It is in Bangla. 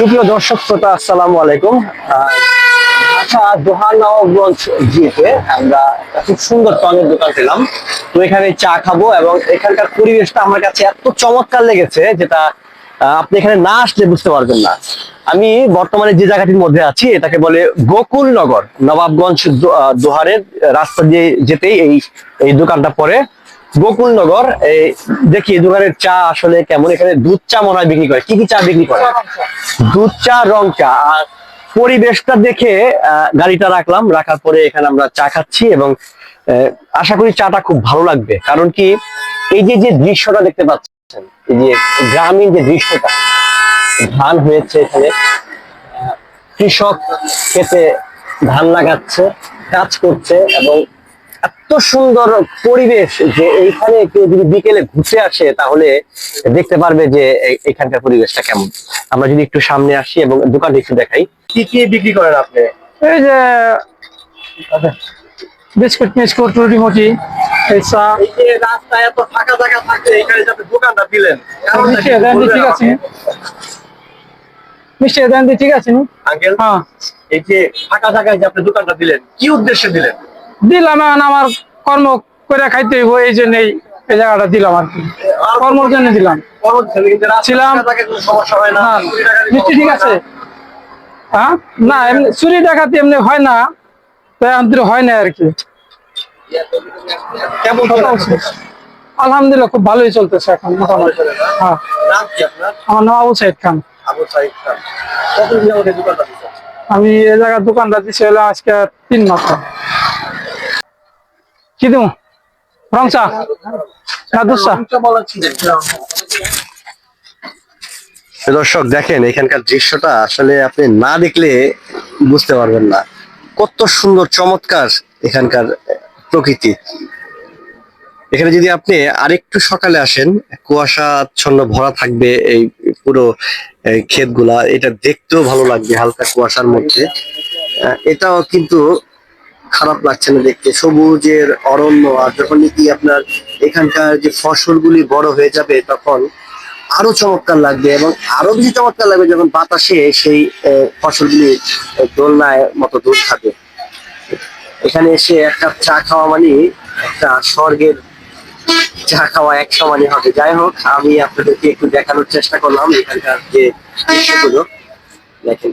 সুপ্রিয় দর্শক, শ্রোতা, আসসালামু আলাইকুম। ঢাকা দোহানগঞ্জ জিতে আমরা খুব সুন্দর টনের দোকান পেলাম। তো এখানে চা খাব এবং এখানকার পরিবেশটা আমার কাছে এত চমৎকার লেগেছে যেটা আপনি এখানে না আসলে বুঝতে পারবেন না। আমি বর্তমানে যে জায়গাটির মধ্যে আছি, এটাকে বলে গোকুল নগর, নবাবগঞ্জ দোহারের রাস্তা দিয়ে যেতেই এই এই দোকানটা পড়ে। গোকুলনগর, এই দেখি দোকানের চা আসলে কেমন? এখানে দুধ চা মনে বিক্রি করে। কি কি চা বিক্রি করে? দুধ চা, রং চা। আর পরিবেশটা দেখে গাড়িটা রাখলাম। রাখার পরে এখানে আমরা চা খাচ্ছি এবং আশা করি চাটা খুব ভালো লাগবে। কারণ কি, এই যে যে দৃশ্যটা দেখতে পাচ্ছেন, এই যে গ্রামীণ যে দৃশ্যটা, ধান হয়েছে এখানে। কৃষক খেতে ধান লাগাচ্ছে, কাজ করছে এবং এত সুন্দর পরিবেশ যে এইখানে কেউ যদি বিকেলে ঘুরতে আসে তাহলে দেখতে পারবে যে এখানকার পরিবেশটা কেমন। আমরা যদি একটু সামনে আসি এবং দোকানটা একটু দেখাই। কি কি বিক্রি করেন আপনি? এই যে বিস্কুট মিস্কুট রুটি মুটি এই চা রাস্তায় এত ফাঁকা জায়গা এখানে যাতে দোকানটা দিলেন ঠিক আছে। মিষ্টি দেন ঠিক আছে। আঙ্কেল হ্যাঁ। এই যে ফাঁকা জায়গায় যে আপনি দোকানটা দিলেন কি উদ্দেশ্যে দিলেন? দিলাম এখন আমার কর্ম করে খাইতে হইব এই জন্যই এই জায়গাটা দিলাম আর কি। কর্মর জন্য দিলাম। ছিলাম। মিষ্টি ঠিক আছে। হ্যাঁ? না এমনি চুরি ডাকাতি এমনি হয় না তো এখন হয় না আর কি। আলহামদুলিল্লাহ খুব ভালোই চলতেছে এখন মোটামুটি। হ্যাঁ। আমার নাম আবু সাইদ খান। আমি এই জায়গার দোকানটা দিছি হলো আজকে তিন মাস। কি না দর্শক, দেখেন, এখানকার দৃশ্যটা আসলে আপনি না দেখলে বুঝতে পারবেন না। কত সুন্দর, চমৎকার এখানকার প্রকৃতি। এখানে যদি আপনি আরেকটু সকালে আসেন কুয়াশাচ্ছন্ন ভরা থাকবে এই পুরো ক্ষেতগুলা। এটা দেখতেও ভালো লাগবে হালকা কুয়াশার মধ্যে। এটাও কিন্তু খারাপ লাগছে না দেখতে। সবুজের অরণ্য আর যখন কি আপনার এখানকার যে ফসলগুলি বড় হয়ে যাবে তখন আরও চমৎকার লাগবে এবং আরও বেশি চমৎকার লাগবে যখন বাতাসে সেই ফসলগুলি দোলনায় মতো দুধ খাবে। এখানে এসে এক কাপ চা খাওয়া মানে একটা স্বর্গের চা খাওয়া এক সমানই হবে। যাই হোক, আমি আপনাদেরকে একটু দেখানোর চেষ্টা করলাম এখানকার যে দেখেন।